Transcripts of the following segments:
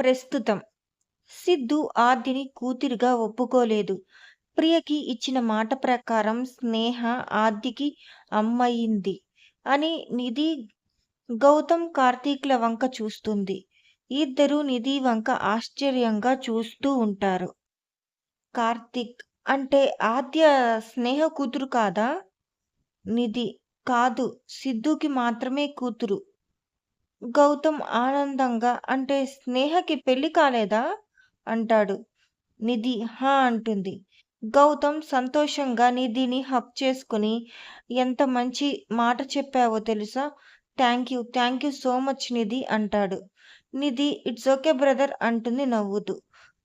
ప్రస్తుతం సిద్ధు ఆదిని కూతురుగా ఒప్పుకోలేదు. ప్రియకి ఇచ్చిన మాట ప్రకారం స్నేహ ఆర్దికి అమ్మయింది అని నిధి గౌతమ్ కార్తీక్ల వంక చూస్తుంది. ఇద్దరూ నిధి వంక ఆశ్చర్యంగా చూస్తూ ఉంటారు. కార్తీక్ అంటే ఆద్య స్నేహ కూతురు కాదా? నిధి కాదు సిద్ధుకి మాత్రమే కూతురు. గౌతమ్ ఆనందంగా అంటే స్నేహకి పెళ్ళి కాలేదా? అంటాడు. నిధి హా అంటుంది. గౌతమ్ సంతోషంగా నిధిని హగ్ చేసుకుని ఎంత మంచి మాట చెప్పావో తెలుసా? Thank you thank you so much Nidhi అంటాడు. నిధి ఇట్స్ ఓకే బ్రదర్ అంటుంది నవ్వుతూ.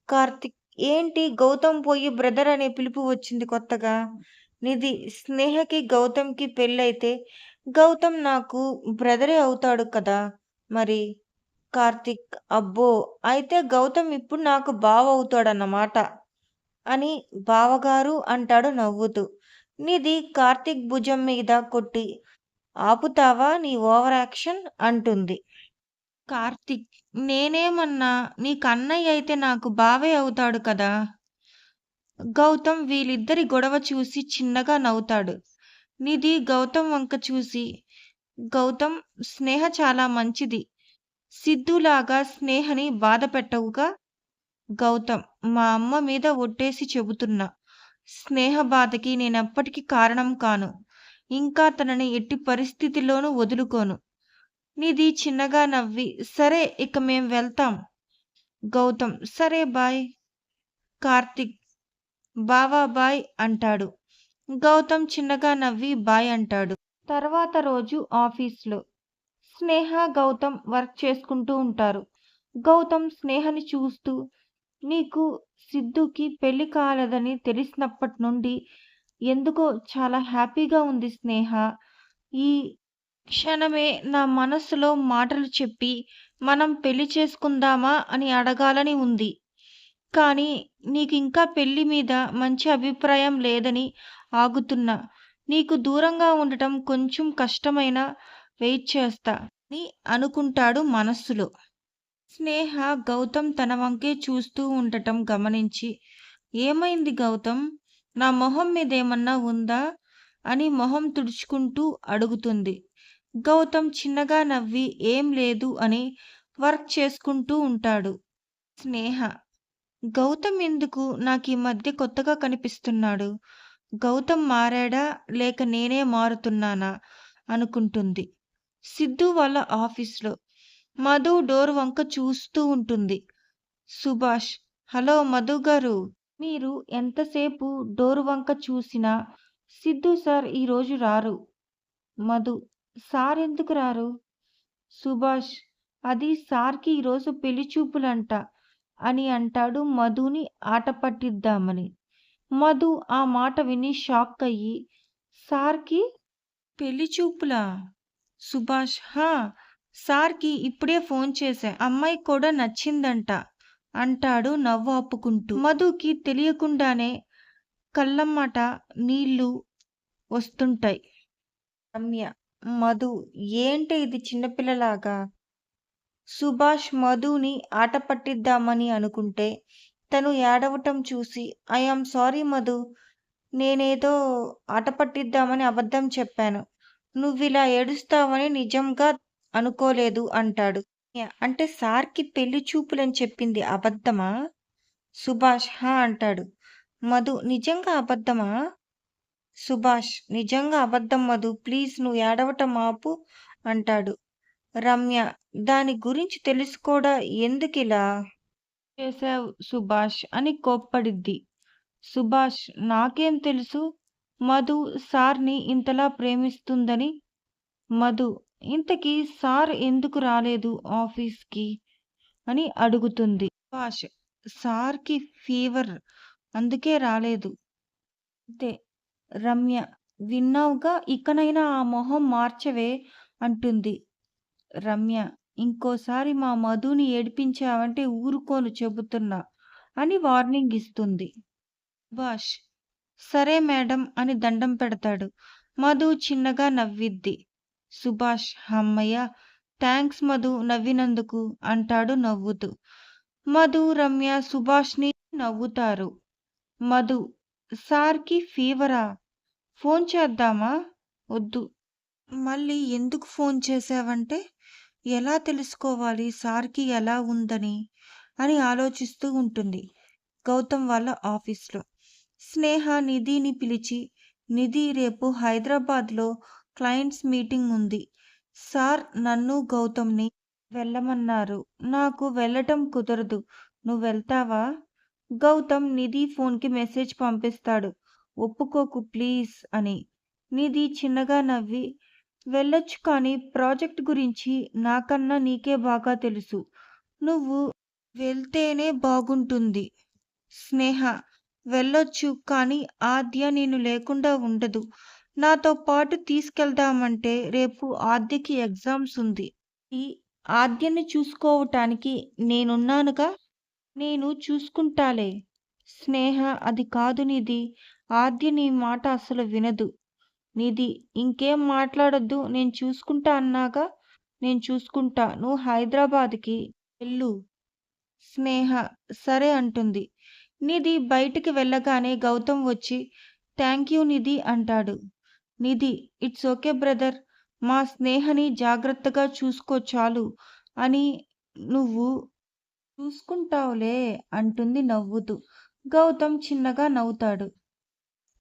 కార్తీక్ ఏంటి గౌతమ్ పోయి బ్రదర్ అనే పిలుపు వచ్చింది కొత్తగా? నిధి స్నేహకి గౌతమ్‌కి పెళ్ళైతే గౌతమ్ నాకు బ్రదరే అవుతాడు కదా! మరి? కార్తీక్ అబ్బో! అయితే గౌతమ్ ఇప్పుడు నాకు బావ అవుతాడన్నమాట. అని బావగారు అంటాడు నవ్వుతూ. నిధి కార్తీక్ భుజం మీద కొట్టి ఆపుతావా నీ ఓవర్ యాక్షన్ అంటుంది. కార్తీక్ నేనేమన్నా నీ కన్నయ్య అయితే నాకు బావే అవుతాడు కదా! గౌతమ్ వీళ్ళిద్దరి గొడవ చూసి చిన్నగా నవ్వుతాడు. నిధి గౌతమ్ వంక చూసి గౌతమ్ స్నేహ చాలా మంచిది. సిద్ధులాగా స్నేహని బాధపెట్టవుగా? గౌతమ్ మా అమ్మ మీద ఒట్టేసి చెబుతున్నా. స్నేహ బాధకి నేనెప్పటికీ కారణం కాను. ఇంకా తనని ఎట్టి పరిస్థితిలోనూ వదులుకోను. నిధి చిన్నగా నవ్వి సరే ఇక మేం వెళ్తాం. గౌతమ్ సరే బాయ్. కార్తీక్ బావా బాయ్ అంటాడు. గౌతమ్ చిన్నగా నవ్వి బాయ్ అంటాడు. తర్వాత రోజు ఆఫీస్‌లో స్నేహ, గౌతమ్ వర్క్ చేసుకుంటూ ఉంటారు. గౌతమ్ స్నేహని చూస్తూ నీకు సిద్ధుకి పెళ్ళి కాలేదని తెలిసినప్పటి నుండి ఎందుకో చాలా హ్యాపీగా ఉంది స్నేహ. ఈ క్షణమే నా మనసులో మాటలు చెప్పి మనం పెళ్ళి చేసుకుందామా అని అడగాలని ఉంది. కానీ నీకు ఇంకా పెళ్ళి మీద మంచి అభిప్రాయం లేదని ఆగుతున్నా. నీకు దూరంగా ఉండటం కొంచెం కష్టమైన వెయిట్ చేస్తా అని అనుకుంటాడు మనస్సులో. స్నేహ గౌతమ్ తన వంకే చూస్తూ ఉండటం గమనించి ఏమైంది గౌతమ్? నా మొహం మీదేమన్నా ఉందా? అని మొహం తుడుచుకుంటూ అడుగుతుంది. గౌతమ్ చిన్నగా నవ్వి ఏం లేదు అని వర్క్ చేసుకుంటూ ఉంటాడు. స్నేహ గౌతమ్ ఎందుకు నాకు ఈ మధ్య కొత్తగా కనిపిస్తున్నాడు? గౌతమ్ మారాడా? లేక నేనే మారుతున్నానా? అనుకుంటుంది. సిద్ధు వాళ్ళ ఆఫీస్‌లో మధు డోర్ వంక చూస్తూ ఉంటుంది. సుభాష్ హలో మధు గారు. మీరు ఎంతసేపు డోర్ వంక చూసినా సిద్ధు సార్ ఈరోజు రారు. మధు సార్ ఎందుకు రారు? సుభాష్ అది సార్‌కి ఈరోజు పెళ్ళి చూపులంట అని అంటాడు మధుని ఆట పట్టిద్దామని. మధు ఆ మాట విని షాక్ అయ్యి సార్‌కి పెళ్ళి చూపులా? సుభాష్ హా! సార్‌కి ఇప్పుడే ఫోన్ చేశా. అమ్మాయి కూడా నచ్చిందంట అంటాడు నవ్వు ఆపుకుంటూ. మధుకి తెలియకుండానే కళ్ళమ్మట నీళ్ళు వస్తుంటాయి. రమ్య మధు ఏంటి ఇది చిన్నపిల్లలాగా? సుభాష్ మధుని ఆట పట్టిద్దామని అనుకుంటే తను ఏడవటం చూసి ఐ యామ్ సారీ మధు. నేనేదో ఆట పట్టిద్దామని అబద్ధం చెప్పాను. నువ్విలా ఏడుస్తావని నిజంగా అనుకోలేదు అంటాడు. అంటే సార్‌కి పెళ్ళి చూపులని చెప్పింది అబద్ధమా? సుభాష్ హా! అంటాడు. మధు నిజంగా అబద్ధమా? సుభాష్ నిజంగా అబద్ధం మధు. ప్లీజ్ నువ్వు ఏడవటం ఆపు అంటాడు. రమ్య దాని గురించి తెలుసుకోడా ఎందుకిలా చేశావ్ సుభాష్ అని కోప్పడిద్ది. సుభాష్ నాకేం తెలుసు మధు సార్‌ని ఇంతలా ప్రేమిస్తుందని? మధు ఇంతకీ సార్ ఎందుకు రాలేదు ఆఫీస్‌కి? అని అడుగుతుంది. సుభాష్ సార్‌కి ఫీవర్ అందుకే రాలేదు. అంతే. రమ్య విన్నావుగా ఇకనైనా ఆ మొహం మార్చవే అంటుంది. రమ్య ఇంకోసారి మా మధుని ఏడిపించావంటే ఊరుకోను చెబుతున్నా అని వార్నింగ్ ఇస్తుంది. సుభాష్ సరే మేడం అని దండం పెడతాడు. మధు చిన్నగా నవ్విద్ది. సుభాష్ అమ్మయ్య థ్యాంక్స్ మధు నవ్వినందుకు అంటాడు నవ్వుతూ. మధు రమ్య సుభాష్ని నవ్వుతారు మధు సార్కి ఫీవరా ఫోన్ చేద్దామా వద్దు మళ్ళీ ఎందుకు ఫోన్ చేసావంటే ఎలా తెలుసుకోవాలి? సార్కి ఎలా ఉందని? అని ఆలోచిస్తూ ఉంటుంది గౌతమ్ వాళ్ళ ఆఫీస్లో. స్నేహ నిధిని పిలిచి నిధి రేపు హైదరాబాద్లో క్లయింట్స్ మీటింగ్ ఉంది. సార్ నన్ను గౌతమ్ని వెళ్ళమన్నారు. నాకు వెళ్ళటం కుదరదు. నువ్వు వెళ్తావా? గౌతమ్ నిధి ఫోన్కి మెసేజ్ పంపిస్తాడు. ఒప్పుకోకు ప్లీజ్ అని. నిధి చిన్నగా నవ్వి వెళ్ళొచ్చు కానీ ప్రాజెక్ట్ గురించి నాకన్నా నీకే బాగా తెలుసు. నువ్వు వెళ్తేనే బాగుంటుంది. స్నేహ వెళ్ళొచ్చు కానీ ఆద్య నేను లేకుండా ఉండదు. నాతో పాటు తీసుకెళ్దామంటే రేపు ఆద్యకి ఎగ్జామ్స్ ఉంది. ఈ ఆద్యని చూసుకోవటానికి నేనున్నానుగా? నేను చూసుకుంటాలే. స్నేహ అది కాదు నీది. ఆద్య నీ మాట అసలు వినదు. నిధి ఇంకేం మాట్లాడొద్దు. నేను చూసుకుంటా అన్నాగా. నేను చూసుకుంటా. నువ్వు హైదరాబాద్కి వెళ్ళు. స్నేహ సరే అంటుంది. నిధి బయటికి వెళ్ళగానే గౌతమ్ వచ్చి థ్యాంక్ యూ నిధి అంటాడు. Nidhi it's okay brother. మా స్నేహని జాగ్రత్తగా చూసుకో చాలు అని నువ్వు చూసుకుంటావులే అంటుంది నవ్వుతూ. గౌతమ్ చిన్నగా నవ్వుతాడు.